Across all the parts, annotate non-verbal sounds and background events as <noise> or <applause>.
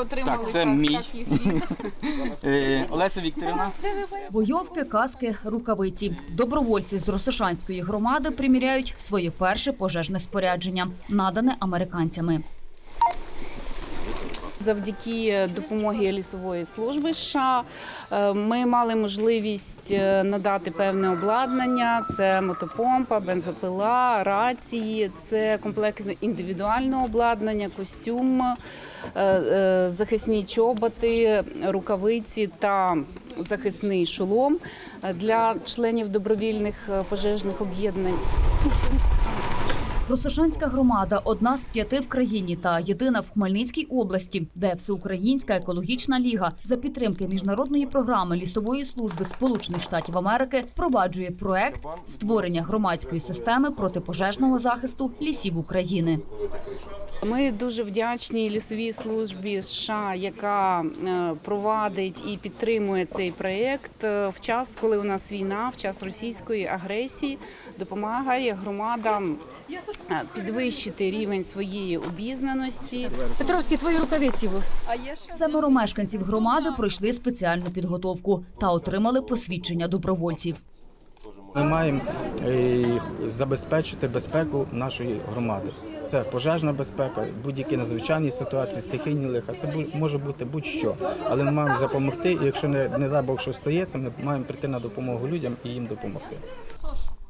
Отримали Так, це мій. <laughs> Е, Олеся Вікторівна. Бойовки, каски, рукавиці. Добровольці з Росошанської громади приміряють своє перше пожежне спорядження, надане американцями. Завдяки допомоги лісової служби США. Е, ми мали можливість е, надати певне обладнання: це мотопомпа, бензопила, рації, це комплект індивідуального обладнання, костюм, е, е, захисні чоботи, рукавиці та захисний шолом для членів добровільних е, пожежних об'єднань. Росошанська громада одна з п'яти в країні та єдина в Хмельницькій області, де Всеукраїнська екологічна ліга за підтримки міжнародної програми лісової служби Сполучених Штатів Америки впроваджує проект створення громадської системи протипожежного захисту лісів України. Ми дуже вдячні лісовій службі США, яка е, провадить і підтримує цей проєкт е, в час, коли у нас війна, в час російської агресії, допомагає громадам підвищити рівень своєї обізнаності. Петровські, твої рукавиці. Семеро мешканців громади пройшли спеціальну підготовку та отримали посвідчення добровольців. Ми маємо е, забезпечити безпеку нашої громади. Це пожежна безпека, будь-які надзвичайні ситуації, стихійні лиха. Це бу- може бути будь-що. Але ми маємо допомогти. І якщо не, не дай Бог щось стається, ми маємо прийти на допомогу людям і їм допомогти.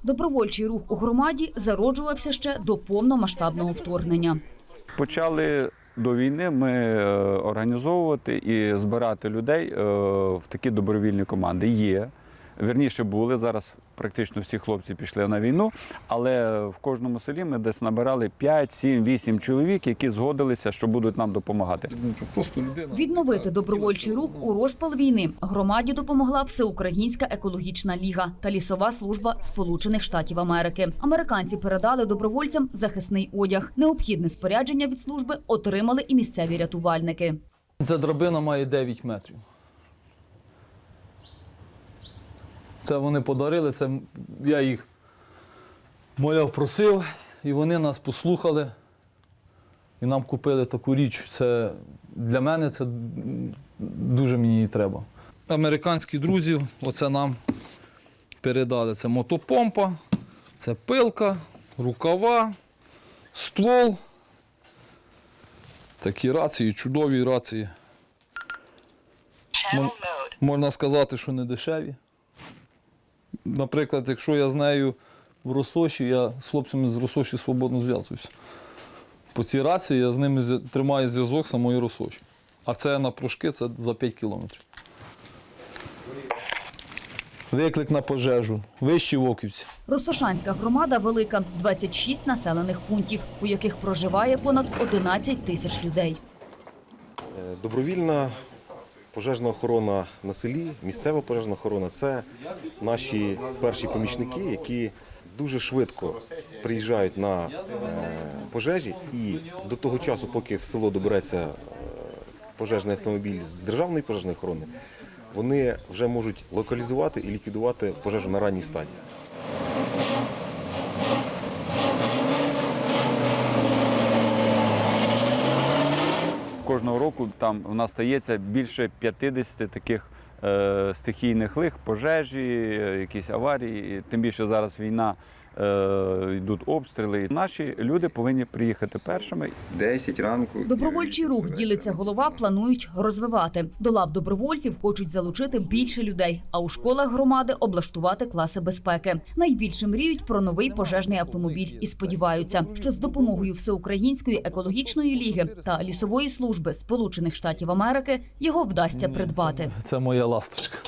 Добровольчий рух у громаді зароджувався ще до повномасштабного вторгнення. Почали до війни ми е, організовувати і збирати людей е, в такі добровільні команди. Є. Вірніше були зараз. Практично всі хлопці пішли на війну, але в кожному селі ми десь набирали 5, 7, 8 чоловік, які згодилися, що будуть нам допомагати. Відновити добровольчий рух у розпал війни громаді допомогла Всеукраїнська екологічна ліга та лісова служба Сполучених Штатів Америки. Американці передали добровольцям захисний одяг. Необхідне спорядження від служби отримали і місцеві рятувальники. Ця драбина має 9 метрів. Це вони подарили, це я їх моляв, просив, і вони нас послухали. І нам купили таку річ. Це для мене це дуже мені її треба. Американські друзі, оце нам передали. Це мотопомпа, це пилка, рукава, ствол. Такі рації, чудові рації. Можна сказати, що не дешеві. Наприклад, якщо я з нею в Росоші, я з хлопцями з Росоші свободно зв'язуюся. По цій рації я з ними тримаю зв'язок самої Росоші. А це на прошки це за 5 кілометрів. Виклик на пожежу. Вищі Воківці. Росошанська громада велика 26 населених пунктів, у яких проживає понад 11 тисяч людей. Добровільна пожежна охорона на селі, місцева пожежна охорона це наші перші помічники, які дуже швидко приїжджають на е, пожежі, і до того часу, поки в село добереться е, пожежний автомобіль з державної пожежної охорони, вони вже можуть локалізувати і ліквідувати пожежу на ранній стадії. Кожного року там в нас стається більше 50 таких е, стихійних лих, пожежі, е, якісь аварії. Тим більше зараз війна, йдуть обстріли. І Наші люди повинні приїхати першими 10 ранку. Добровольчий рух ділиться голова, планують розвивати. До лав добровольців хочуть залучити більше людей, а у школах громади облаштувати класи безпеки. Найбільше мріють про новий пожежний автомобіль і сподіваються, що з допомогою всеукраїнської екологічної ліги та лісової служби Сполучених Штатів Америки його вдасться придбати. Це моя ласточка.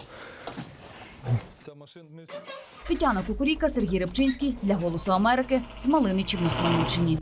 Ця машина. ми- Тетяна Кукуріка, Сергій Рибчинський для Голосу Америки з Малиничів на Хмельниччині.